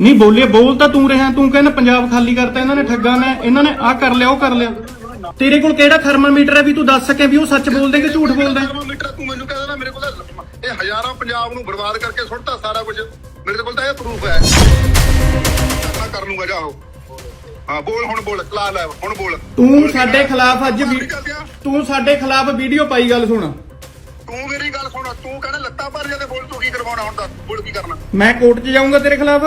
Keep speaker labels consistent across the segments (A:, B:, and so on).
A: ਨਹੀਂ ਬੋਲੇ ਬੋਲ ਤਾਂ ਤੂੰ ਰਿਹਾ ਤੂੰ ਕਹਿੰਦਾ ਪੰਜਾਬ ਖਾਲੀ ਕਰਤਾ ਇਹਨਾਂ ਨੇ ਠੱਗਾਂ ਨੇ ਇਹਨਾਂ ਨੇ ਆਹ ਕਰ ਲਿਆ ਉਹ ਕਰ ਲਿਆ। ਤੇਰੇ ਕੋਲ ਕਿਹੜਾ ਥਰਮਾਮੀਟਰ ਹੈ ਵੀ ਤੂੰ ਦੱਸ ਸਕੇ ਵੀ ਉਹ ਸੱਚ ਬੋਲਦੇ ਕਿ ਝੂਠ ਬੋਲਦਾ?
B: ਥਰਮਾਮੀਟਰ ਤੂੰ ਮੈਨੂੰ ਕਹਿੰਦਾ ਨਾ ਮੇਰੇ ਕੋਲ ਤਾਂ ਇਹ ਹਜ਼ਾਰਾਂ ਪੰਜਾਬ ਨੂੰ ਬਰਬਾਦ ਕਰਕੇ ਸੁੱਟਤਾ ਸਾਰਾ ਕੁਝ। ਮੇਰੇ ਕੋਲ ਤਾਂ ਇਹ ਪ੍ਰੂਫ ਹੈ। ਮੈਂ ਕਰ ਲੂੰਗਾ ਜਾਓ ਹਾਂ। ਬੋਲ ਹੁਣ ਬੋਲ ਲਾ ਲੈ ਹੁਣ ਬੋਲ।
A: ਤੂੰ ਸਾਡੇ ਖਿਲਾਫ ਅੱਜ ਤੂੰ ਸਾਡੇ ਖਿਲਾਫ ਵੀਡੀਓ ਪਾਈ ਗੱਲ ਸੁਣ।
B: ਗੱਲ ਸੁਣ ਤੂੰ ਕਹਿੰਦਾ ਲੱਤਾਂ ਭਰ ਜਾਂਦੇ ਬੋਲ ਤੂੰ ਕੀ ਕਰਵਾਉਣਾ ਹੁਣ ਦੱਸ ਬੋਲ ਕੀ ਕਰਨਾ?
A: ਮੈਂ ਕੋਰਟ 'ਚ ਜਾਊਂਗਾ ਤੇਰੇ ਖਿਲਾਫ?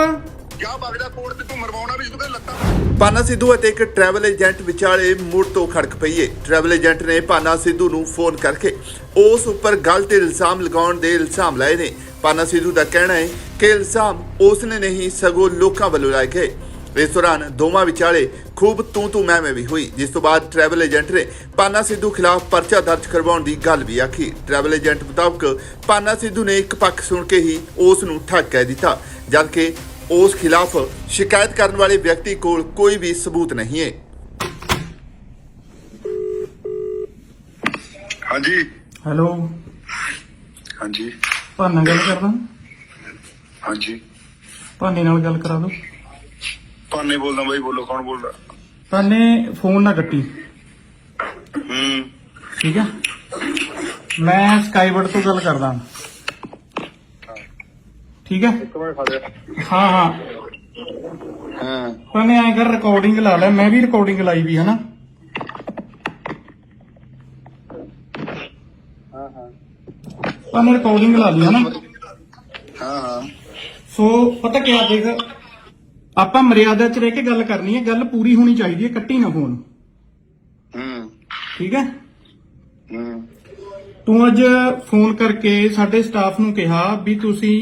B: ਜਾ ਬਗਦਾ ਕੋਰਟ ਤੇ ਤੂੰ ਮਰਵਾਉਣਾ ਵੀ ਤੂੰ ਕਹਿੰਦਾ ਲੱਤਾਂ
C: ਪਾਨਾ ਸਿੱਧੂ ਅਤੇ ਇੱਕ ਟਰੈਵਲ ਏਜੰਟ ਵਿਚਾਲੇ ਮੁੜ ਤੋਂ ਖੜਕ ਪਈ ਏ। ਟਰੈਵਲ ਏਜੰਟ ਨੇ ਪਾਨਾ ਸਿੱਧੂ ਨੂੰ ਫੋਨ ਕਰਕੇ ਉਸ ਉੱਪਰ ਗਲਤ ਇਲਜ਼ਾਮ ਲਗਾਉਣ ਦੇ ਇਲਜ਼ਾਮ ਲਾਏ ਨੇ। ਪਾਨਾ ਸਿੱਧੂ ਦਾ ਕਹਿਣਾ ਹੈ ਕਿ ਇਲਜ਼ਾਮ ਉਸ ਨੇ ਨਹੀਂ ਸਗੋਂ ਲੋਕਾਂ ਵੱਲੋਂ ਲਾਏ ਗਏ। ਇਸ ਦੌਰਾਨ ਦੋਵਾਂ ਵਿਚਾਲੇ ਖੂਬ ਤੂੰ ਤੂੰ ਮੈਂ ਮੈਂ ਵੀ ਹੋਈ। ਜਿਸ ਤੋਂ ਬਾਅਦ ਟਰੈਵਲ ਏਜੰਟ ਨੇ ਪਾਨਾ ਸਿੱਧੂ ਖਿਲਾਫ ਪਰਚਾ ਦਰਜ ਕਰਵਾਉਣ ਦੀ ਗੱਲ ਵੀ ਆਖੀ। ਟਰੈਵਲ ਏਜੰਟ ਮੁਤਾਬਕ ਪਾਨਾ ਸਿੱਧੂ ਨੇ ਇੱਕ ਪੱਖ ਸੁਣ ਕੇ ਹੀ ਉਸ ਨੂੰ ਠੱਗ ਕਹਿ ਦਿੱਤਾ ਜਦਕਿ ਉਸ ਖਿਲਾਫ ਸ਼ਿਕਾਇਤ ਕਰਨ ਵਾਲੇ ਵਿਅਕਤੀ ਕੋਲ ਕੋਈ ਵੀ ਸਬੂਤ ਨਹੀਂ ਹੈ।
B: ਹਾਂਜੀ।
A: ਹੈਲੋ।
B: ਹਾਂਜੀ।
A: ਭਾਨਾ ਗੱਲ ਕਰਦਾ
B: ਹਾਂਜੀ।
A: ਭਾਨੇ ਨਾਲ ਗੱਲ ਕਰਾ ਦੋ।
B: ਪਾਨੇ ਬੋਲਦਾ ਬਾਈ ਬੋਲੋ ਕੌਣ ਬੋਲਦਾ
A: ਭਾਨੇ ਫੋਨ ਨਾ ਕੱਟੀ
B: ਹੂੰ
A: ਠੀਕ ਹੈ ਮੈਂ ਸਕਾਈਵਰਡ ਤੋਂ ਗੱਲ ਕਰਦਾ ਠੀਕ ਹੈ
B: ਇੱਕ ਮਿੰਟ ਖਾ ਦੇ
A: ਹਾਂ ਹਾਂ
B: ਹਾਂ
A: ਭਾਨੇ ਐਂ ਕਰ ਰਿਕਾਰਡਿੰਗ ਲਾ ਲੈ ਮੈਂ ਵੀ ਰਿਕਾਰਡਿੰਗ ਲਾਈ ਵੀ ਹਨਾ
B: ਹਾਂ ਹਾਂ
A: ਭਾਨੇ ਰਿਕਾਰਡਿੰਗ ਲਾ ਲਈ ਹਨਾ
B: ਹਾਂ ਹਾਂ
A: ਸੋ ਪਤਾ ਕੀ ਆ ਦੇਖ ਆਪਾਂ ਮਰਿਆਦਾ 'ਚ ਰਹਿ ਕੇ ਗੱਲ ਕਰਨੀ ਹੈ ਗੱਲ ਪੂਰੀ ਹੋਣੀ ਚਾਹੀਦੀ ਹੈ ਕੱਟੀ ਨਾ ਫੋਨ
B: ਹੂੰ।
A: ਠੀਕ ਹੈ?
B: ਹੂੰ।
A: ਤੂੰ ਅੱਜ ਫੋਨ ਕਰਕੇ ਸਾਡੇ ਸਟਾਫ ਨੂੰ ਕਿਹਾ ਵੀ ਤੁਸੀਂ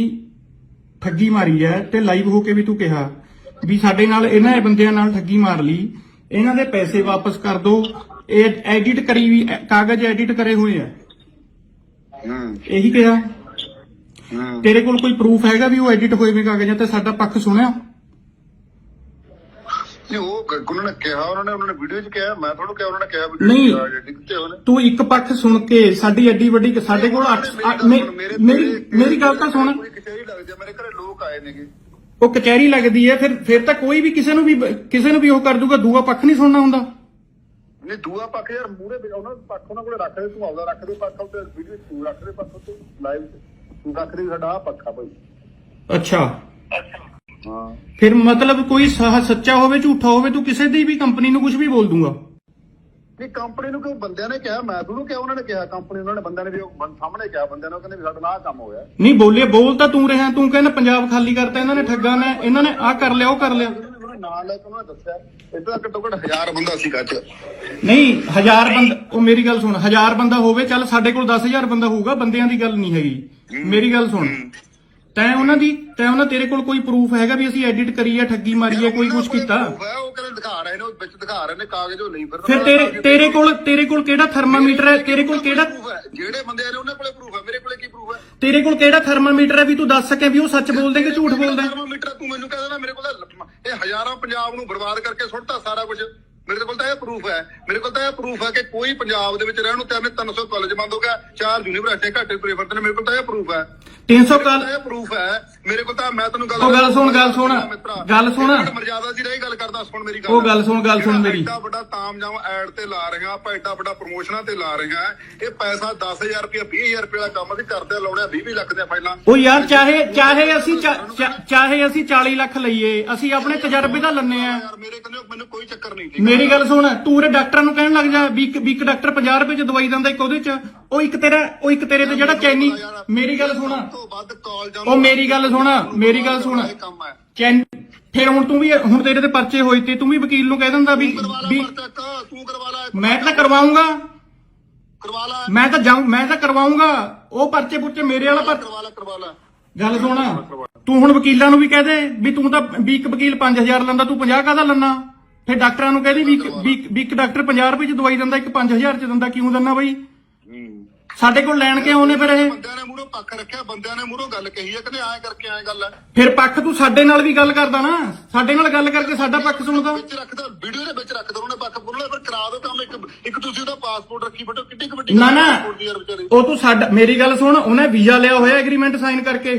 A: ਠੱਗੀ ਮਾਰੀ ਹੈ ਤੇ ਲਾਈਵ ਹੋ ਕੇ ਵੀ ਤੂੰ ਕਿਹਾ ਵੀ ਸਾਡੇ ਨਾਲ ਇਹਨਾਂ ਇਹ ਬੰਦਿਆਂ ਨਾਲ ਠੱਗੀ ਮਾਰ ਲਈ ਇਹਨਾਂ ਦੇ ਪੈਸੇ ਵਾਪਸ ਕਰ ਦਿਓ ਇਹ ਐਡਿਟ ਕਰੀ ਵੀ ਕਾਗਜ਼ ਐਡਿਟ ਕਰੇ ਹੋਏ ਆ।
B: ਹੂੰ।
A: ਇਹੀ ਕਿਹਾ। ਤੇਰੇ ਕੋਲ ਕੋਈ ਪ੍ਰੂਫ ਹੈਗਾ ਵੀ ਉਹ ਐਡਿਟ ਹੋਏ ਵੇ ਕਾਗਜ਼ਾਂ ਤੇ ਸਾਡਾ ਪੱਖ ਸੁਣਿਆ?
B: ਨਹੀਂ ਉਹ ਉਹਨਾਂ ਨੇ ਕਿਹਾ ਉਹਨਾਂ ਨੇ ਉਹਨਾਂ ਨੇ ਵੀਡੀਓ 'ਚ ਕਿਹਾ ਮੈਂ ਤੁਹਾਨੂੰ ਕਿਹਾ ਉਹਨਾਂ ਨੇ ਕਿਹਾ ਵੀਡੀਓ
A: ਨਹੀਂ।
B: 'ਚ ਉਹਨੇ
A: ਤੂੰ ਇੱਕ ਪੱਖ ਸੁਣ ਕੇ ਸਾਡੀ ਐਡੀ ਵੱਡੀ ਸਾਡੇ ਕੋਲ ਅੱਠ- ਅੱਠ- ਮੇ- ਮੇਰੀ ਮੇਰੀ ਗੱਲ ਤਾਂ ਸੁਣ।
B: ਕੋਈ ਕਚਹਿਰੀ ਲੱਗਦੀ ਆ ਮੇਰੇ ਘਰੇ ਲੋਕ ਆਏ ਨੇਗੇ।
A: ਉਹ ਕਚਹਿਰੀ ਲੱਗਦੀ ਹੈ ਫਿਰ ਫਿਰ ਤਾਂ ਕੋਈ ਵੀ ਕਿਸੇ ਨੂੰ ਵੀ ਕਿਸੇ ਨੂੰ ਵੀ ਉਹ ਕਰ ਦੂਗਾ ਦੂਆ ਪੱਖ ਨਹੀਂ ਸੁਣਨਾ ਹੁੰਦਾ।
B: ਨਹੀਂ ਦੂਆ ਪੱਖ ਯਾਰ ਮੂਰੇ ਉਹਨਾਂ ਦਾ ਪੱਖ ਉਹਨਾਂ ਕੋਲੇ ਰੱਖ ਦੇ ਤੂੰ ਆਪਦਾ ਰੱਖ ਦੇ ਪੱਖ ਉੱਤੇ ਵੀਡੀਓ ਤੂੰ ਰੱਖ ਦੇ ਪੱਖ ਉੱਤੇ ਲਾਈਵ ਤੂੰ ਰੱਖ ਦੇ ਸਾਡਾ ਆ ਪੱਖਾ ਭਾਈ
A: ਅੱਛਾ।
B: ਹਾਂ
A: ਫਿਰ ਮਤਲਬ ਕੋਈ ਸਹ ਸੱਚਾ ਹੋਵੇ ਝੂਠਾ ਹੋਵੇ ਤੂੰ ਕਿਸੇ ਦੀ ਵੀ ਕੰਪਨੀ ਨੂੰ ਕੁਝ ਵੀ ਬੋਲ ਦੂੰਗਾ।
B: ਨਹੀਂ ਕੰਪਨੀ ਨੂੰ ਕਿਉਂ ਬੰਦਿਆਂ ਨੇ ਕਿਹਾ? ਮੈਂ ਤੁਹਾਨੂੰ ਕਿਹਾ ਉਹਨਾਂ ਨੇ ਕਿਹਾ ਕੰਪਨੀ ਉਹਨਾਂ ਨੇ ਬੰਦਿਆਂ ਨੇ ਵੀ ਉਹ ਬੰ- ਸਾਹਮਣੇ ਕਿਹਾ ਬੰਦਿਆਂ ਨੇ ਉਹ ਕਹਿੰਦੇ ਵੀ ਸਾਡਾ ਨਾਲ ਆਹ ਕੰਮ ਹੋਇਆ।
A: ਨਹੀਂ ਬੋਲੇ ਬੋਲ ਤਾਂ ਤੂੰ ਰਿਹਾ ਤੂੰ ਕਹਿੰਦਾ ਪੰਜਾਬ ਖਾਲੀ ਕਰਤਾ ਇਹਨਾਂ ਨੇ ਠੱਗਾਂ ਨੇ ਇਹਨਾਂ ਨੇ ਆਹ ਕਰ ਲਿਆ ਉਹ ਕਰ ਲਿਆ।
B: ਉਹਨਾਂ ਨੇ ਨਾਂ ਲੈ ਕੇ ਉਹਨਾਂ ਨੇ ਦੱਸਿਆ। ਇੱਦਾਂ ਘੱਟੋ ਘੱਟ ਹਜ਼ਾਰ ਬੰਦਾ ਸੀ ਗੱਜ
A: ਨਹੀਂ ਹਜ਼ਾਰ ਬੰਦਾ ਉਹ ਮੇਰੀ ਗੱਲ ਸੁਣ ਹਜ਼ਾਰ ਬੰਦਾ ਹੋਵੇ ਚੱਲ ਸਾਡੇ ਕੋਲ 10000 ਬੰਦਾ ਹੋਊਗਾ ਬੰਦਿਆਂ ਦੀ ਗੱਲ ਨਹੀਂ ਹੈਗੀ। ਮੇਰੀ ਗੱਲ ਸੁਣ। ਤੈਂ ਉਹਨਾਂ ਦੀ ਤੈਂ ਉਹਨਾਂ ਤੇਰੇ ਕੋਲ ਕੋਈ ਪ੍ਰੂਫ ਹੈਗਾ ਵੀ ਅਸੀਂ ਐਡਿਟ ਕਰੀ ਹੈ ਠੱਗੀ ਮਾਰੀ ਹੈ ਕੋਈ ਕੁਝ ਕੀਤਾ?
B: ਉਹ ਕਹਿੰਦੇ ਦਿਖਾ ਰਹੇ ਨੇ ਉਹ ਵਿੱਚ ਦਿਖਾ ਰਹੇ ਨੇ ਕਾਗਜ਼ ਉਹ ਨਹੀਂ ਫਿਰ
A: ਫਿਰ ਤੇਰੇ ਤੇਰੇ ਕੋਲ ਤੇਰੇ ਕੋਲ ਕਿਹੜਾ ਥਰਮਾਮੀਟਰ ਹੈ? ਤੇਰੇ ਕੋਲ ਕਿਹੜਾ
B: ਜਿਹੜੇ ਬੰਦੇ ਨੇ ਉਹਨਾਂ ਕੋਲੇ ਪ੍ਰੂਫ ਹੈ ਮੇਰੇ ਕੋਲੇ ਕੀ ਪ੍ਰੂਫ ਹੈ?
A: ਤੇਰੇ ਕੋਲ ਕਿਹੜਾ ਥਰਮਾਮੀਟਰ ਹੈ ਵੀ ਤੂੰ ਦੱਸ ਸਕੇ ਵੀ ਉਹ ਸੱਚ ਬੋਲਦੇ ਕਿ ਝੂਠ ਬੋਲਦਾ?
B: ਥਰਮਾਮੀਟਰ ਤੂੰ ਮੈਨੂੰ ਕਹਿੰਦਾ ਮੇਰੇ ਕੋਲ ਇਹ ਹਜ਼ਾਰਾਂ ਪੰਜਾਬ ਨੂੰ ਬਰਬਾਦ ਕਰਕੇ ਸੁੱਟਤਾ ਸਾਰਾ ਕੁਝ ਮੇਰੇ ਕੋਲ ਤਾਂ ਇਹ ਪ੍ਰੂਫ ਹੈ। ਮੇਰੇ ਕੋਲ ਤਾਂ ਇਹ ਪ੍ਰੂਫ ਹੈ ਕਿ ਕੋਈ ਪੰਜਾਬ ਦੇ ਵਿੱਚ ਰਹਿਣ ਨੂੰ ਤਿੰਨ 300 ਕਾਲਜ ਬੰਦ ਹੋ ਗਿਆ ਚਾਰ ਯੂਨੀਵਰਸਿਟੀਆਂ ਘੱਟੇ ਤੁਰੇ ਫਿਰਦੇ ਨੇ ਮੇਰੇ ਕੋਲ ਤਾਂ ਇਹ ਪ੍ਰੂਫ ਹੈ।
A: 300 ਕਾਲ
B: ਇਹ ਪ੍ਰੂਫ ਹੈ ਮੇਰੇ ਕੋਲ ਤਾਂ ਮੈਂ ਤੈਨੂੰ ਗੱਲ
A: ਉਹ ਗੱਲ ਸੁਣ, ਗੱਲ ਸੁਣ, ਗੱਲ ਸੁਣ।
B: ਮਰਜ਼ਾਦਾ ਦੀ ਰਹੀ ਗੱਲ ਕਰਦਾ ਸੁਣ ਮੇਰੀ ਗੱਲ।
A: ਉਹ ਗੱਲ ਸੁਣ, ਗੱਲ ਸੁਣ ਮੇਰੀ।
B: ਐਡਾ ਵੱਡਾ ਤਾਮਜਾਮ ਐਡ ਤੇ ਲਾ ਰਹੇ ਆਪਾਂ ਐਡਾ ਵੱਡਾ ਪ੍ਰੋਮੋਸ਼ਨਾਂ ਤੇ ਲਾ ਰਹੇ ਇਹ ਪੈਸਾ 10000 ਰੁਪਏ 20000 ਰੁਪਏ ਦਾ ਕੰਮ ਅਸੀਂ ਕਰਦੇ ਲਾਉਣੇ 20 ਲੱਖ ਦੇ ਫਾਈਲਾਂ।
A: ਉਹ ਯਾਰ ਚਾਹੇ ਚਾਹੇ ਅਸੀਂ ਚਾਹੇ ਅਸੀਂ 40 ਲੱਖ ਲਈਏ ਅਸੀਂ ਆਪਣੇ ਤਜਰਬੇ ਦਾ ਲੰਨੇ ਆ।
B: ਯਾਰ ਮੇਰੇ ਕਹਿੰਦੇ ਮੈਨੂੰ ਕੋਈ ਚੱਕਰ ਨਹੀਂ
A: ਮੇਰੀ ਗੱਲ ਸੁਣ ਤੂੰ ਉਰੇ ਡਾਕਟਰਾਂ ਨੂੰ ਕਹਿਣ ਲੱਗ ਜਾ ਵੀ ਇੱਕ ਡਾਕਟਰ 50 ਰੁਪਏ ਚ ਦਵਾਈ ਦਿੰਦਾ ਇੱਕ ਉਹਦੇ ਚ। ਉਹ ਇੱਕ ਤੇਰਾ ਉਹ ਇੱਕ ਤੇਰੇ ਤੇ ਜਿਹੜਾ ਚੈਨੀ ਮੇਰੀ ਗੱਲ ਸੁਣ।
B: ਸਭ ਤੋਂ ਵੱਧ ਕਾਲ
A: ਉਹ ਮੇਰੀ ਗੱਲ ਸੁਣ ਮੇਰੀ ਗੱਲ ਸੁਣ। ਚੈਨ ਫਿਰ ਹੁਣ ਤੂੰ ਵੀ ਹੁਣ ਤੇਰੇ ਤੇ ਪਰਚੇ ਹੋਏ ਤੇ ਤੂੰ ਵੀ ਵਕੀਲ ਨੂੰ ਕਹਿ ਦਿੰਦਾ ਵੀ
B: ਤੂੰ ਕਰਵਾ ਲੈ
A: ਮੈਂ ਤਾਂ ਕਰਵਾਉਂਗਾ।
B: ਕਰਵਾ ਲੈ।
A: ਮੈਂ ਤਾਂ ਜਾਊਂ ਮੈਂ ਤਾਂ ਕਰਵਾਉਂਗਾ। ਉਹ ਪਰਚੇ ਪੁਰਚੇ ਮੇਰੇ ਵਾਲਾ ਪਰ
B: ਕਰਵਾ ਲੈ ਕਰਵਾ ਲੈ।
A: ਗੱਲ ਸੁਣ। ਤੂੰ ਹੁਣ ਵਕੀਲਾਂ ਨੂੰ ਵੀ ਕਹਿ ਦੇ ਵੀ ਤੂੰ ਤਾਂ ਵੀ ਇੱਕ ਵਕੀਲ 5000 ਲੈਂਦਾ ਤੂੰ 50 ਕਾਹਦਾ ਲੈਣਾ ਫਿਰ ਡਾਕਟਰਾਂ ਨੂੰ ਵੀ ਇੱਕ- ਵੀ ਇੱਕ ਡਾਕਟਰ 50 ਰੁਪਏ ਚ ਦਵਾਈ ਦਿੰਦਾ ਇੱਕ 5000 ਚ ਦਿੰਦਾ ਕਿਉਂ ਦਿੰਦਾ ਬਈ? ਸਾਡੇ ਕੋਲ ਲੈਣ ਕੇ ਆਉਨੇ ਫਿਰ ਇਹ?
B: ਬੰਦਿਆਂ ਨੇ ਮੂਹਰੋਂ ਪੱਖ ਰੱਖਿਆ ਬੰਦਿਆਂ ਨੇ ਮੂਹਰੋਂ ਗੱਲ ਕਹੀ ਹੈ ਕਹਿੰਦੇ ਐਂ ਕਰਕੇ ਐਂ ਗੱਲ ਹੈ
A: ਫਿਰ ਪੱਖ ਤੂੰ ਸਾਡੇ ਨਾਲ ਵੀ ਗੱਲ ਕਰਦਾ ਨਾ। ਸਾਡੇ ਨਾਲ ਗੱਲ ਕਰਕੇ ਸਾਡਾ ਪੱਖ ਸੁਣਦਾ।
B: ਵਿੱਚ ਰੱਖਦਾ ਵੀਡੀਓ ਦੇ ਵਿੱਚ ਰੱਖਦਾ ਉਹਨੇ ਪੱਖ ਬੋਲਣਾ ਫਿਰ ਕਰਾ ਦੋ ਕੰਮ ਇੱਕ ਇੱਕ ਤੁਸੀਂ ਉਹਦਾ ਪਾਸਪੋਰਟ ਰੱਖੀ ਬੈਠੋ ਕਿੱਡੀ ਕੁ ਵੱਡੀ
A: ਨਾ ਨਾ। ਉਹ ਤੂੰ ਸਾਡਾ ਮੇਰੀ ਗੱਲ ਸੁਣ ਉਹਨੇ ਵੀਜ਼ਾ ਲਿਆ ਹੋਇਆ ਐਗਰੀਮੈਂਟ ਸਾਈਨ ਕਰਕੇ।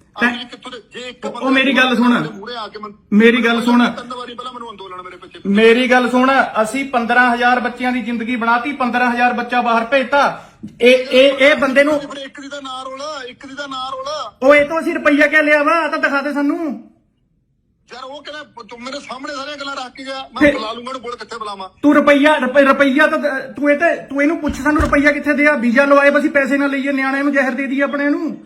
B: ਜੇ ਇੱਕ
A: ਉਹ ਮੇਰੀ ਗੱਲ ਸੁਣ।
B: ਮੂਹਰੇ ਆ ਕੇ ਮੈਨੂੰ-
A: ਮੇਰੀ ਗੱਲ ਸੁਣ।
B: ਤਿੰਨ ਵਾਰੀ ਪਹਿਲਾਂ ਮੈਨੂੰ ਅੰਦੋਲਨ ਮੇਰੇ ਪਿੱਛੇ
A: ਮੇਰੀ ਗੱਲ ਸੁਣ ਅਸੀਂ 15000 ਬੱਚਿਆਂ ਦੀ ਜ਼ਿੰਦਗੀ ਬਣਾਤੀ 15000 ਬੱਚਾ ਬਾਹਰ ਭੇਜਤਾ। ਇਹ ਇਹ ਇਹ ਬੰਦੇ ਨੂੰ
B: ਫਿਰ ਇੱਕ ਦੀ ਦਾ ਨਾਂ ਰੋਲਾ ਇੱਕ ਦੀ ਦਾ ਨਾਂ ਰੋਲਾ।
A: ਉਹ ਇਹ ਤੋਂ ਅਸੀਂ ਰੁਪਈਆ ਕਿਆ ਲਿਆ ਵਾ? ਆਹ ਤਾਂ ਦਿਖਾ ਦੇ ਸਾਨੂੰ।
B: ਯਾਰ ਉਹ ਕਹਿੰਦਾ ਤੂੰ ਮੇਰੇ ਸਾਹਮਣੇ ਸਾਰੀਆਂ ਗੱਲਾਂ ਰੱਖ ਕੇ ਗਿਆ। ਮੈਂ
A: ਫਿਰ-
B: ਬੁਲਾ ਲੂੰਗਾ ਉਹਨੂੰ ਬੋਲ ਕਿੱਥੇ ਬੁਲਾਵਾਂ?
A: ਤੂੰ ਰੁਪਈਆ ਰੁਪਈ- ਰੁਪਈਆ ਤਾਂ ਦ- ਤੂੰ ਇਹ ਤੇ ਤੂੰ ਇਹਨੂੰ ਪੁੱਛ ਸਾਨੂੰ ਰੁਪਈਆ ਕਿੱਥੇ ਦਿਆ? ਵੀਜ਼ਾ ਲਵਾਏ ਬਸ ਅਸੀਂ ਪੈਸੇ ਨਾ ਲਈਏ ਨਿਆਣੇ ਨੂੰ ਜ਼ਹਿਰ ਦੇ ਦਈਏ ਆਪਣੇ ਨੂੰ।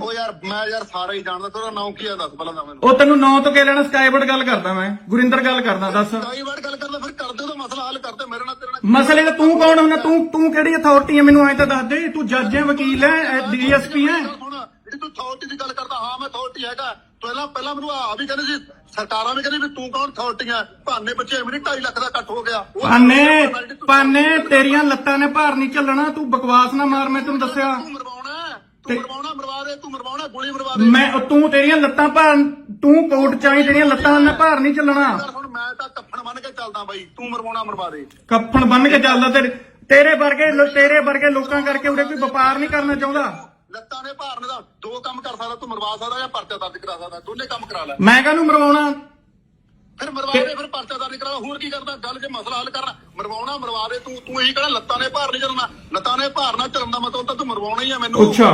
B: ਉਹ ਯਾਰ ਮੈਂ ਯਾਰ ਸਾਰਾ ਹੀ ਜਾਣਦਾ ਤੇਰਾ ਨਾਮ ਕੀ ਹੈ ਦੱਸ ਪਹਿਲਾਂ ਤਾਂ ਮੈਨੂੰ।
A: ਉਹ ਤੈਨੂੰ ਨਾਂ ਤੋਂ ਕਹਿ ਲੈਣਾ ਸਕਾਈਵਰਡ ਗੱਲ ਕਰਦਾ ਮੈਂ ਗੁਰਿੰਦਰ ਗੱਲ ਕਰਦਾ ਦੱਸ।
B: ਕਈ ਵਾਰ ਗੱਲ ਕਰਦਾ ਫਿਰ ਕਰਦੇ ਉਹਦਾ ਮਸਲਾ ਹੱਲ ਕਰਦੇ ਮੇਰੇ ਨਾਲ ਤੇਰੇ ਨਾਲ
A: ਮਸਲੇ ਦਾ ਤੂੰ ਕੌਣ ਹੁੰਦਾ? ਤੂੰ ਤੂੰ ਕਿਹੜੀ ਅਥਾਰਟੀ ਹੈ ਮੈਨੂੰ ਐਂ ਤਾਂ ਦੱਸ ਦੇ ਤੂੰ ਜੱਜ ਹੈ ਵਕੀਲ ਹੈ ਡੀਐਸਪੀ ਹੈ
B: ਹੁਣ ਜਿਹੜੀ ਤੂੰ ਅਥਾਰਟੀ ਦੀ ਗੱਲ ਕਰਦਾ ਹਾਂ ਮੈਂ ਅਥਾਰਟੀ ਹੈਗਾ। ਪਹਿਲਾਂ ਪਹਿਲਾਂ ਮੈਨੂੰ ਆ ਵੀ ਕਹਿੰਦੇ ਸੀ ਸਰਕਾਰਾਂ ਵੀ ਕਹਿੰਦੀ ਵੀ ਤੂੰ ਕੌਣ ਅਥਾਰਟੀ ਹੈ ਭਾਨੇ ਬੱਚੇ ਮੇਰੀ 2.5 ਲੱਖ ਦਾ ਇਕੱਠ ਹੋ ਗਿਆ। ਉਹ
A: ਪਾਨੇ
B: ਤੂੰ-
A: ਤੇਰੀਆਂ ਲੱਤਾਂ ਨੇ ਭਾਰ ਨਹੀਂ ਚੱਲਣਾ ਤੂੰ ਬਕਵਾਸ ਨਾ ਮਾਰ ਮੈਂ ਤੈਨੂੰ ਦੱਸਿਆ।
B: ਤੂੰ ਮਰਵਾਉਣਾ ਤੂੰ ਮਰਵਾਉਣਾ ਮਰਵਾ ਦੇ ਤੂੰ ਮਰਵਾਉਣਾ ਗੋਲੀ ਮਰਵਾ ਦੇ।
A: ਮੈਂ ਤੂੰ ਤੇਰੀਆਂ ਲੱਤਾਂ ਭਾਰ ਤੂੰ ਕੋਟ ਚਾਈ ਤੇਰੀਆਂ ਲੱਤਾਂ ਨਾਲ ਭਾਰ ਨਹੀਂ ਚੱਲਣਾ।
B: ਹੁਣ ਮੈਂ ਤਾਂ ਕੱਫਣ ਬੰਨ ਕੇ ਚੱਲਦਾ ਬਾਈ ਤੂੰ ਮਰਵਾਉਣਾ ਮਰਵਾ ਦੇ।
A: ਕੱਫਣ ਬੰਨ ਕੇ ਚੱਲਦਾ ਤੇਰੇ ਤੇਰੇ ਵਰਗੇ ਤੇਰੇ ਵਰਗੇ ਲੋਕਾਂ ਕਰਕੇ ਉਰੇ ਕੋਈ ਵਪਾਰ ਨਹੀਂ ਕਰਨਾ ਚਾਹੁੰਦਾ।
B: ਲੱਤਾਂ ਨੇ ਭਾਰਨ ਦਾ ਦੋ ਕੰਮ ਕਰ ਸਕਦਾ ਤੂੰ ਮਰਵਾ ਸਕਦਾ ਜਾਂ ਪਰਚਾ ਦਰਜ ਕਰਾ ਸਕਦਾ ਦੋਨੇ ਕੰਮ ਕਰਾ ਲੈ।
A: ਮੈਂ ਕਾਹਨੂੰ ਮਰਵਾਉਣਾ?
B: ਫਿਰ ਮਰਵਾ ਦੇ ਫਿਰ ਪਰਚਾ ਦਰਜ ਕਰਾ ਹੋਰ ਕੀ ਕਰਦਾ ਗੱਲ ਜੇ ਮਸਲਾ ਹੱਲ ਕਰਨਾ ਮਰਵਾਉਣਾ ਮਰਵਾ ਦੇ ਤੂੰ ਤੂੰ ਇਹੀ ਕਹਿਣਾ ਲੱਤਾਂ ਨੇ ਭਾਰ ਨਹੀਂ ਚੱਲਣਾ। ਲੱਤਾਂ ਨੇ ਭਾਰ ਨਾ ਚੱਲਣ ਦਾ ਮਤਲਬ ਤਾਂ ਤੂੰ ਮਰਵਾਉਣਾ ਹੀ ਆ ਮੈਨੂੰ।
A: ਅੱਛਾ।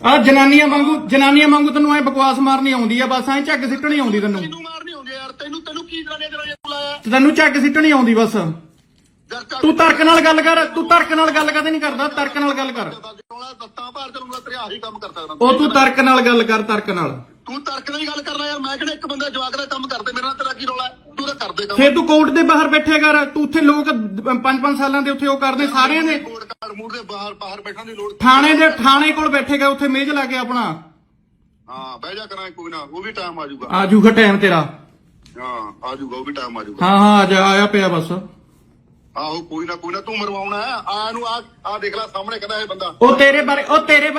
A: ਆ ਜਨਾਨੀਆਂ ਵਾਂਗੂ ਜਨਾਨੀਆਂ ਵਾਂਗੂ ਤੈਨੂੰ ਐ ਬਕਵਾਸ ਮਾਰਨੀ ਆਉਂਦੀ ਆ ਬਸ ਐ ਝੱਗ ਸਿੱਟਣੀ ਆਉਂਦੀ ਤੈਨੂੰ।
B: ਤੈਨੂੰ ਮਾਰਨੀ ਆਉਂਦੀ ਯਾਰ? ਤੈਨੂੰ ਤੈਨੂੰ ਕੀ ਜਨਾਨੀਆਂ ਜਨਾਨੀਆਂ ਬੁਲਾਇਆ
A: ਤੈਨੂੰ ਝੱਗ ਸਿੱਟਣੀ ਆਉਂਦੀ ਬਸ। ਤੂੰ ਤਰਕ ਨਾਲ ਗੱਲ ਕਰ ਤੂੰ ਤਰਕ ਨਾਲ ਗੱਲ ਕਦੇ ਨਹੀਂ ਕਰਦਾ ਤਰਕ ਨਾਲ ਗੱਲ ਕਰ। ਉਹ ਤੂੰ ਤਰਕ ਨਾਲ ਗੱਲ ਕਰ ਤਰਕ ਨਾਲ।
B: ਤੂੰ ਤਰਕ ਨਾਲ ਹੀ ਗੱਲ ਕਰਨਾ ਯਾਰ ਮੈਂ ਕਿਹੜਾ ਇੱਕ ਬੰਦਾ ਜਵਾਕ ਦਾ ਕੰਮ ਕਰਦੇ ਮੇਰੇ ਨਾਲ ਤੇਰਾ ਕੀ ਰੌਲਾ? ਤੂੰ ਤਾਂ ਕਰਦੇ ਕੰਮ।
A: ਫੇਰ ਤੂੰ ਕੋਰਟ ਦੇ ਬਾਹਰ ਬੈਠਿਆ ਕਰ ਤੂੰ ਉੱਥੇ ਲੋਕ 5-5 ਸਾਲਾਂ ਦੇ ਉੱਥੇ ਉਹ ਕਰਦੇ ਸਾਰਿਆਂ ਦੇ।
B: ਕਾਰਡ ਮੂਰ ਦੇ ਬਾਹਰ ਬਾਹਰ ਬੈਠਣ ਦੀ ਲੋੜ
A: ਥਾਣੇ ਦੇ ਥਾਣੇ ਕੋਲ ਬੈਠੇਗਾ ਉੱਥੇ ਮੇਜ਼ ਲਾ ਕੇ ਆਪਣਾ।
B: ਹਾਂ ਬਹਿ ਜਾ ਕਰਾਂ ਕੋਈ ਨਾ ਉਹ ਵੀ ਟਾਈਮ ਆ ਜਾਊਗਾ।
A: ਆ ਟਾਈਮ ਤੇਰਾ।
B: ਹਾਂ ਆ ਜਾਊਗਾ ਉਹ ਵੀ ਟਾਈਮ ਆ ਜਾਊਗਾ।
A: ਹਾਂ ਹਾਂ ਆ ਜਾ ਆਇਆ ਪਿਆ ਬਸ।
B: ਆਹੋ ਕੋਈ ਨਾ ਕੋਈ ਨਾ ਤੂੰ ਮਰਵਾਉਣਾ ਹੈ। ਆ ਨੂੰ ਆ ਆ ਦੇਖ ਲੈ ਸਾਹਮਣੇ ਕਹਿੰਦਾ ਇਹ ਬੰਦਾ।
A: ਉਹ ਤੇਰੇ ਬਾਰੇ ਉਹ ਤੇਰੇ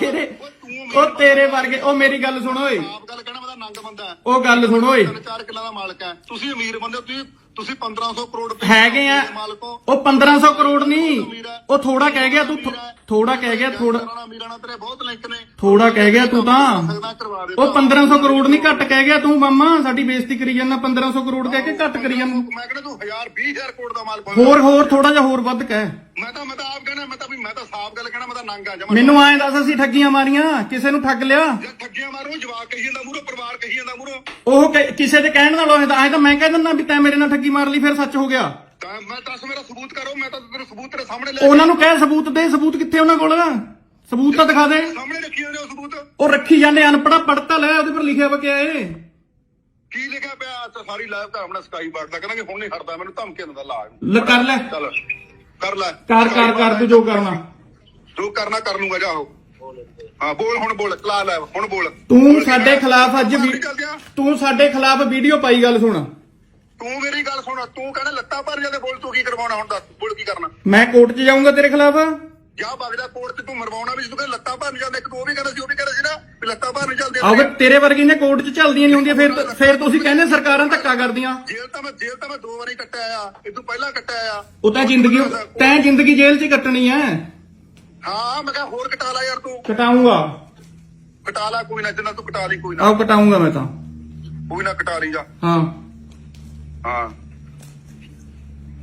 A: ਤੇਰੇ ਉਹ ਤੇਰੇ ਵਰਗੇ ਉਹ ਮੇਰੀ ਗੱਲ ਸੁਣ ਓਏ।
B: ਆਪ ਗੱਲ ਕਹਿਣਾ ਮੈਂ ਨੰਗ ਬੰਦਾ।
A: ਉਹ ਗੱਲ ਸੁਣ ਓਏ।
B: ਤਿੰਨ ਚਾਰ ਕਿੱਲਾ ਦਾ ਮਾਲਕ ਹੈ। ਤੁਸੀਂ ਅਮੀਰ ਬੰਦੇ ਹੋ, ਤੁਸੀਂ ਤੁਸੀਂ 1500 ਕਰੋੜ ਰੁਪਏ
A: ਹੈਗੇ ਆ। ਉਹ 1500 ਕਰੋੜ ਨਹੀਂ। ਉਹ ਥੋੜਾ ਕਹਿ ਗਿਆ ਤੂੰ ਥੋੜਾ ਕਹਿ ਗਿਆ ਥੋੜਾ
B: ਰਾਣਾ ਮੀਰਾਣਾ ਤੇਰੇ ਬਹੁਤ ਲਿੰਕ ਨੇ।
A: ਥੋੜਾ ਕਹਿ ਗਿਆ ਤੂੰ ਤਾਂ। ਉਹ 1500 ਕਰੋੜ ਨਹੀਂ ਘੱਟ ਕਹਿ ਗਿਆ ਤੂੰ ਮਾਮਾ। ਸਾਡੀ ਬੇਇੱਜ਼ਤੀ ਕਰੀ ਜਾਂਦਾ 1500 ਕਰੋੜ ਕਹਿ ਕੇ ਘੱਟ ਕਰੀ ਜਾਂਦਾ।
B: ਮੈਂ ਕਹਿੰਦਾ ਤੂੰ 1000 20000 ਕਰੋੜ ਦਾ ਮਾਲਕ
A: ਹੋਰ ਹੋਰ ਥੋੜਾ ਜਿਹਾ ਹੋਰ ਵੱਧ ਕਹਿ।
B: ਮੈਂ ਤਾਂ ਮੈਂ ਤਾਂ ਆਪ ਕਹਿਣਾ ਮੈਂ ਤਾਂ ਵੀ ਮੈਂ ਤਾਂ ਸਾਫ਼ ਗੱਲ ਕਹਿਣਾ ਮੈਂ ਤਾਂ ਨੰਗ ਆ ਜਮਾ
A: ਮੈਨੂੰ ਐਂ ਦੱਸ ਅਸੀਂ ਠੱਗੀਆਂ ਮਾਰੀਆਂ ਕਿਸੇ ਨੂੰ ਠੱਗ ਲਿਆ?
B: ਜੇ ਠੱਗੀਆਂ ਮਾਰੋ ਜਵਾਕ ਕਹੀ ਜਾਂਦਾ ਮੂਰੋ ਪਰਿਵਾਰ ਕਹੀ ਜਾਂਦਾ ਮੂਰੋ
A: ਉਹ ਕਿ- ਕਿਸੇ ਦੇ ਕਹਿਣ ਨਾਲ ਹੋਇਆ ਤਾਂ ਐਂ ਤਾਂ ਮੈਂ ਕਹਿ ਦਿੰਦਾ ਵੀ ਤੈਂ ਮੇਰੇ ਨਾਲ ਠੱਗੀ ਮਾਰ ਲਈ ਫਿਰ ਸੱਚ ਹੋ ਗਿਆ।
B: ਤਾਂ ਮੈਂ ਦੱਸ ਮੇਰਾ ਸਬੂਤ ਕਰੋ ਮੈਂ ਤਾਂ ਤੇਰੇ ਸਬੂਤ ਤੇਰੇ ਸਾਹਮਣੇ ਲੈ
A: ਉਹਨਾਂ ਨੂੰ ਕਹਿ ਸਬੂਤ ਦੇ ਸਬੂਤ ਕਿੱਥੇ ਉਹਨਾਂ ਕੋਲ? ਸਬੂਤ ਤਾਂ ਦਿਖਾ ਦੇ।
B: ਸਾਹਮਣੇ ਰੱਖੀ ਜਾਂਦੇ ਹੋ ਸਬੂਤ।
A: ਉਹ ਰੱਖੀ ਜਾਂਦੇ ਅਨਪੜਾ ਪੜਤਾ ਲੈ ਉਹਦੇ ਪਰ ਲਿਖਿਆ ਵਾ ਕਿਆ ਏ
B: ਕੀ ਲਿਖਿਆ ਪਿਆ? ਤਾਂ ਸਾਰੀ ਲਾਈਵ ਤਾਂ ਆਪਣਾ ਸਕਾਈ ਬਾਰਦਾ ਕਹਿੰਦਾ ਹੁਣ ਨਹੀਂ ਹਟਦਾ ਮੈਨੂੰ ਧਮਕੀ ਦਿੰਦਾ ਲਾ।
A: ਲੈ ਕਰ ਲੈ।
B: ਚੱਲ। ਕਰ ਲੈ।
A: ਕਰ ਕਰ ਕਰ ਤੂੰ ਜੋ ਕਰਨਾ।
B: ਜੋ ਕਰਨਾ ਕਰ ਲੂੰਗਾ ਜਾਓ ਹਾਂ ਬੋਲ ਹੁਣ ਬੋਲ। ਕਲਾ ਲੈ ਹੁਣ ਬੋਲ।
A: ਤੂੰ ਸਾਡੇ ਖਿਲਾਫ ਅੱਜ ਵੀ ਤੂੰ ਸਾਡੇ ਖਿਲਾਫ ਵੀਡੀਓ ਪਾਈ ਗੱਲ ਸੁਣ।
B: ਤੂੰ ਮੇਰੀ ਗੱਲ ਸੁਣ। ਤੂੰ ਕਹਿੰਦਾ ਲੱਤਾਂ ਭਰ ਜਾਂਦੇ ਬੋਲ ਤੂੰ ਕੀ ਕਰਵਾਉਣਾ? ਹੁਣ ਦੱਸ ਬੋਲ ਕੀ ਕਰਨਾ?
A: ਮੈਂ ਕੋਰਟ 'ਚ ਜਾਊਂਗਾ ਤੇਰੇ ਖਿਲਾਫ।
B: ਜਾ ਬਗਦਾ ਕੋਰਟ ਤੇ ਤੂੰ ਮਰਵਾਉਣਾ ਵੀ ਤੂੰ ਲੱਤਾਂ ਭਰ ਨਹੀਂ ਜਾਂਦੇ ਇੱਕ ਉਹ ਵੀ ਕਹਿੰਦਾ ਸੀ ਉਹ ਵੀ ਕਹਿੰਦਾ ਸੀ ਨਾ ਵੀ ਲੱਤਾਂ ਭਰ ਨਹੀਂ ਚੱਲਦੇ
A: ਆਵੇ ਤੇਰੇ ਵਰਗੀ ਨੇ ਕੋਰਟ 'ਚ ਚੱਲਦੀਆਂ ਨਹੀਂ ਹੁੰਦੀਆਂ ਫਿਰ ਫਿਰ ਤੁਸੀਂ ਕਹਿੰਦੇ ਸਰਕਾਰਾਂ ਧੱਕਾ ਕਰਦੀਆਂ।
B: ਜੇਲ੍ਹ ਤਾਂ ਮੈਂ ਜੇਲ੍ਹ ਤਾਂ ਮੈਂ ਦੋ ਵਾਰੀ ਕੱਟਿਆ ਆ ਇਹ ਤੋਂ ਪਹਿਲਾਂ ਕੱਟਿਆ ਆ।
A: ਉਹ ਤਾਂ ਜ਼ਿੰਦਗੀ ਤੈਂ ਜ਼ਿੰਦਗੀ ਜੇਲ੍ਹ 'ਚ ਹੀ ਕੱਟਣੀ ਐ।
B: ਹਾਂ ਮੈਂ ਕਿਹਾ ਹੋਰ ਕਟਾ ਲੈ ਯਾਰ ਤੂੰ।
A: ਕਟਾਊਂਗਾ
B: ਕਟਾ ਲੈ ਕੋਈ ਨਾ ਜਿੰਨਾ ਤੂੰ ਕਟਾ ਲਈ ਕੋਈ ਨਾ।
A: ਆਹ ਕਟਾਊਂਗਾ ਮੈਂ ਤਾਂ।
B: ਕੋਈ ਨਾ ਕਟਾ ਲਈ ਜਾ।
A: ਹਾਂ।
B: ਹਾਂ।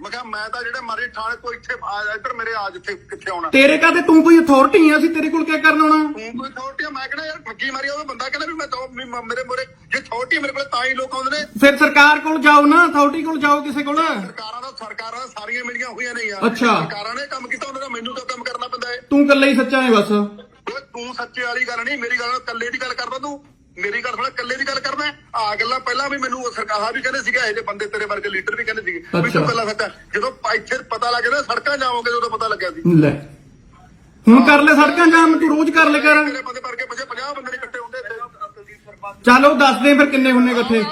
B: ਮੈਂ ਕਿਹਾ ਮੈਂ ਤਾਂ ਜਿਹੜੇ ਮਰਜ਼ੀ ਥਾਣੇ ਕੋਈ ਇੱਥੇ ਆ- ਇੱਧਰ ਮੇਰੇ ਆ ਜਿੱਥੇ ਕਿੱਥੇ ਆਉਣਾ।
A: ਤੇਰੇ ਕਾਤੇ ਤੂੰ ਕੋਈ ਅਥਾਰਟੀ ਆ ਅਸੀਂ ਤੇਰੇ ਕੋਲ ਕੀ ਕਰਨ ਆਉਣਾ?
B: ਤੂੰ ਕੋਈ ਅਥਾਰਟੀ ਮੈਂ ਕਹਿੰਦਾ ਯਾਰ ਠੱਗੀ ਮਾਰੀ ਉਹ ਬੰਦਾ ਕਹਿੰਦਾ ਵੀ ਮੈਂ ਤਾਂ ਵੀ ਮ- ਮੇਰੇ ਮੋਰੇ ਜੇ ਅਥਾਰਟੀ ਮੇਰੇ ਕੋਲ ਤਾਂ ਹੀ ਲੋਕ ਆਉਂਦੇ ਨੇ।
A: ਫਿਰ ਸਰਕਾਰ ਕੋਲ ਜਾਓ ਨਾ ਅਥਾਰਟੀ ਕੋਲ ਜਾਓ ਕਿਸੇ ਕੋਲ।
B: ਸਰਕਾਰਾਂ ਦਾ ਸਰਕਾਰਾਂ ਦਾ ਸਾਰੀਆਂ ਮਿਲੀਆਂ ਹੋਈਆਂ ਨੇ ਯਾਰ।
A: ਅੱਛਾ।
B: ਸਰਕਾਰਾਂ ਨੇ ਕੰਮ ਕੀਤਾ ਉਹਨਾਂ ਦਾ ਮੈਨੂੰ ਤਾਂ ਕੰਮ ਕਰਨਾ ਪੈਂਦਾ ਹੈ।
A: ਤੂੰ ਇਕੱਲਾ ਹੀ ਸੱਚਾ ਹੈ ਬਸ।
B: ਓਏ ਤੂੰ ਸੱਚੇ ਵਾਲੀ ਗੱਲ ਨਹੀਂ ਮੇਰੀ ਗੱਲ ਕੱਲੇ ਦੀ ਗੱਲ ਕਰਦਾ ਤੂੰ। ਮੇਰੀ ਗੱਲ ਸੁਣ ਕੱਲੇ ਦੀ ਗੱਲ ਕਰਦਾ ਆ ਗੱਲਾਂ ਪਹਿਲਾਂ ਵੀ ਮੈਨੂੰ ਸਰਕਾਰਾਂ ਵੀ ਕਹਿੰਦੇ ਸੀਗੇ ਇਹ ਜਿਹੇ ਬੰਦੇ ਤੇਰੇ ਵਰਗੇ ਲੀਡਰ ਵੀ ਕਹਿੰਦੇ ਸੀਗੇ। ਵੀ। ਤੂੰ ਕੱਲਾ ਸੱਚਾ ਜਦੋਂ ਇੱਥੇ ਪਤਾ ਲੱਗ ਗਿਆ ਸੜਕਾਂ ਜਾਵੋਗੇ ਜਦੋਂ ਪਤਾ ਲੱਗਿਆ ਸੀ।
A: ਲੈ। ਹੁਣ ਕਰ ਲੈ ਸੜਕਾਂ ਜਾਮ ਤੂੰ ਰੋਜ਼ ਕਰ ਲੈ ਕਰ।
B: ਤੇਰੇ ਬੰਦੇ ਵਰਗੇ ਪਿੱਛੇ 50 ਬੰਦੇ ਇਕੱਠੇ ਹੁੰਦੇ
A: ਚੱਲ ਦੱਸ ਦੇ ਫਿਰ ਕਿੰਨੇ ਹੁੰਨੇ ਇਕੱਠੇ।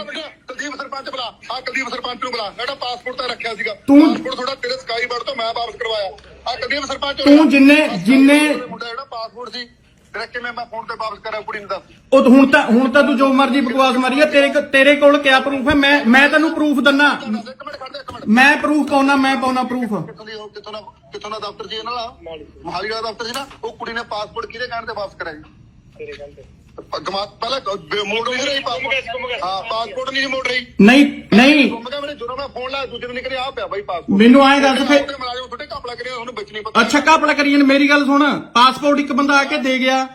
B: ਕੁਲਦੀਪ ਸਰਪੰਚ ਬੁਲਾ ਆ ਕੁਲਦੀਪ ਸਰਪੰਚ ਨੂੰ ਬੁਲਾ। ਮੇਰਾ ਪਾਸਪੋਰਟ ਤਾਂ ਰੱਖਿਆ ਸੀਗਾ।
A: ਤੂੰ-
B: ਪਾਸਪੋਰਟ ਥੋੜਾ ਤੇਰੇ ਸਕਾਈ ਬਰਡ ਤੋਂ ਮੈਂ ਵਾਪਸ ਕਰਵਾਇਆ। ਆ ਕੁਲਦੀਪ ਸਰਪੰਚ
A: ਤੂੰ ਜਿੰਨੇ- ਜਿੰਨੇ-
B: ਮੁੰਡਾ ਜਿਹੜਾ ਪਾਸਪੋਰਟ ਸੀ। ਤੇਰਾ ਕਿਵੇਂ ਮੈਂ ਫੋਨ ਤੇ ਵਾਪਸ ਕਰਾਂ ਕੁੜੀ ਨੂੰ ਦੱਸ।
A: ਉਹ ਤਾਂ ਹੁਣ ਤਾਂ ਹੁਣ ਤਾਂ ਤੂੰ ਜੋ ਮਰਜ਼ੀ ਬਕਵਾਸ ਮਾਰੀ ਆ ਤੇਰੇ ਕੋ- ਤੇਰੇ ਕੋਲ ਕਿਆ ਪ੍ਰੂਫ ਹੈ ਮੈਂ ਮੈਂ ਤੈਨੂੰ ਪ੍ਰੂਫ ਦੰਨਾ।
B: ਦੱਸ, ਇੱਕ ਮਿੰਟ ਖੜ ਜਾ ਇੱਕ ਮਿੰਟ।
A: ਮੈਂ ਪ੍ਰੂਫ ਪਾਉਣਾ ਮੈਂ ਪਾਉਣਾ ਪ੍ਰੂਫ
B: ਕਿੱਥੋਂ ਦੀ ਉਹ ਕਿੱਥੋਂ ਦਾ ਕਿੱਥੋਂ ਦਾ ਦਫ਼ਤਰ ਸੀ ਇਹਨਾਂ ਦਾ? ਮਹਾਲੀ ਦਾ ਦਫ਼ਤਰ ਸੀ ਨਾ? ਉਹ ਕੁੜੀ ਨੇ ਪਾਸਪੋਰਟ ਕਿਹਦੇ ਕਹਿਣ ਤੇ ਵਾਪਸ ਕਰਾਇਆ ਜੀ ਗਮਾ ਪਹਿਲਾਂ ਮੋੜ ਨਹੀਂ ਰਹੀ ਪਾਸਪੋਰਟ। ਹਾਂ ਪਾਸਪੋਰਟ ਨਹੀਂ ਸੀ ਮੋੜ ਰਹੀ।
A: ਨਹੀਂ ਨਹੀਂ।
B: ਗੁੰਮ ਗਿਆ ਮੇਰੇ ਜਦੋਂ ਮੈਂ ਫੋਨ ਲਾਇਆ ਦੂਜੇ ਦਿਨ ਨਿਕਲਿਆ ਆ ਪਿਆ ਬਾਈ ਪਾਸਪੋਰਟ।
A: ਮੈਨੂੰ ਐਂ ਦੱਸ ਫਿਰ
B: ਮਲਾਜਮ ਤੁਹਾਡੇ ਕਾਪਲਾ ਕਰਿਆ ਤੁਹਾਨੂੰ ਵਿੱਚ ਨਹੀਂ ਪਤਾ।
A: ਅੱਛਾ ਕਾਪੜਾ ਕਰੀਏ ਮੇਰੀ ਗੱਲ ਸੁਣ। ਪਾਸਪੋਰਟ ਇੱਕ ਬੰਦਾ ਆ ਕੇ ਦੇ ਗਿਆ।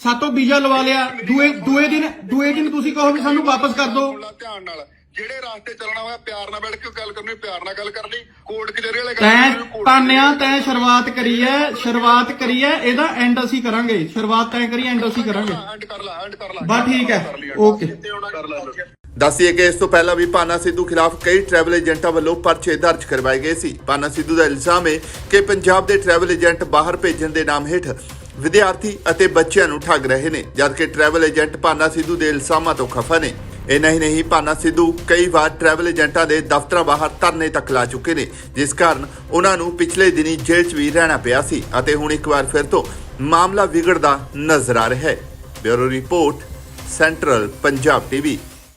A: ਸਾਤੋਂ ਵੀਜ਼ਾ ਲਵਾ ਲਿਆ। ਦੂਏ ਦੂਏ ਦਿਨ ਦੂਏ ਦਿਨ ਤੁਸੀਂ ਕਹੋ ਵੀ ਸਾਨੂੰ ਵਾਪਸ ਕਰ ਦਿਓ।
B: ਧਿਆਨ ਨਾਲ। ਜਿਹੜੇ ਰਾਸਤੇ ਚੱਲਣਾ ਹੋਇਆ ਪਿਆਰ ਨਾਲ ਬੈਠ ਕੇ ਗੱਲ ਕਰਨੀ ਪਿਆਰ ਨਾਲ ਗੱਲ ਕਰਨੀ ਕੋਰਟ ਕਚਹਿਰੀ ਵਾਲੇ ਗੱਲ
A: ਤੈਂ ਤਾਨਿਆ ਤੈਂ ਸ਼ੁਰੂਆਤ ਕਰੀ ਐ ਸ਼ੁਰੂਆਤ ਕਰੀ ਐ ਇਹਦਾ ਐਂਡ ਅਸੀਂ ਕਰਾਂਗੇ। ਸ਼ੁਰੂਆਤ ਤੈਂ ਕਰੀ ਐਂਡ ਅਸੀਂ ਕਰਾਂਗੇ।
B: ਐਂਡ ਕਰ ਲਾ ਐਂਡ ਕਰ ਲਾ।
A: ਬਸ ਠੀਕ ਹੈ, ਓਕੇ।
C: ਦੱਸੀਏ ਕਿ ਇਸ ਤੋਂ ਪਹਿਲਾਂ ਵੀ ਪਾਨਾ ਸਿੱਧੂ ਖਿਲਾਫ ਕਈ ਟਰੈਵਲ ਏਜੰਟਾਂ ਵੱਲੋਂ ਪਰਚੇ ਦਰਜ ਕਰਵਾਏ ਗਏ ਸੀ। ਪਾਨਾ ਸਿੱਧੂ ਦਾ ਇਲਜ਼ਾਮ ਹੈ ਕਿ ਪੰਜਾਬ ਦੇ ਟਰੈਵਲ ਏਜੰਟ ਬਾਹਰ ਭੇਜਣ ਦੇ ਨਾਮ ਹੇਠ ਵਿਦਿਆਰਥੀ ਅਤੇ ਬੱਚਿਆਂ ਨੂੰ ਠੱਗ ਰਹੇ ਨੇ, ਜਦਕਿ ਟਰੈਵਲ ਏਜੰਟ ਭਾਨਾ ਸਿੱਧੂ ਦੇ ਇਲਜ਼ਾਮਾਂ ਤੋਂ ਖਫਾ ਨੇ। ਇੰਨਾ ਹੀ ਨਹੀਂ, ਭਾਨਾ ਸਿੱਧੂ ਕਈ ਵਾਰ ਟਰੈਵਲ ਏਜੰਟਾਂ ਦੇ ਦਫ਼ਤਰਾਂ ਬਾਹਰ ਧਰਨੇ ਤੱਕ ਲਾ ਚੁੱਕੇ ਨੇ, ਜਿਸ ਕਾਰਨ ਉਹਨਾਂ ਨੂੰ ਪਿਛਲੇ ਦਿਨੀ ਜੇਲ੍ਹ 'ਚ ਵੀ ਰਹਿਣਾ ਪਿਆ ਸੀ ਅਤੇ ਹੁਣ ਇੱਕ ਵਾਰ ਫਿਰ ਤੋਂ ਮਾਮਲਾ ਵਿਗੜਦਾ ਨਜ਼ਰ ਆ ਰਿਹਾ ਹੈ। Bureau report, central Punjab TV.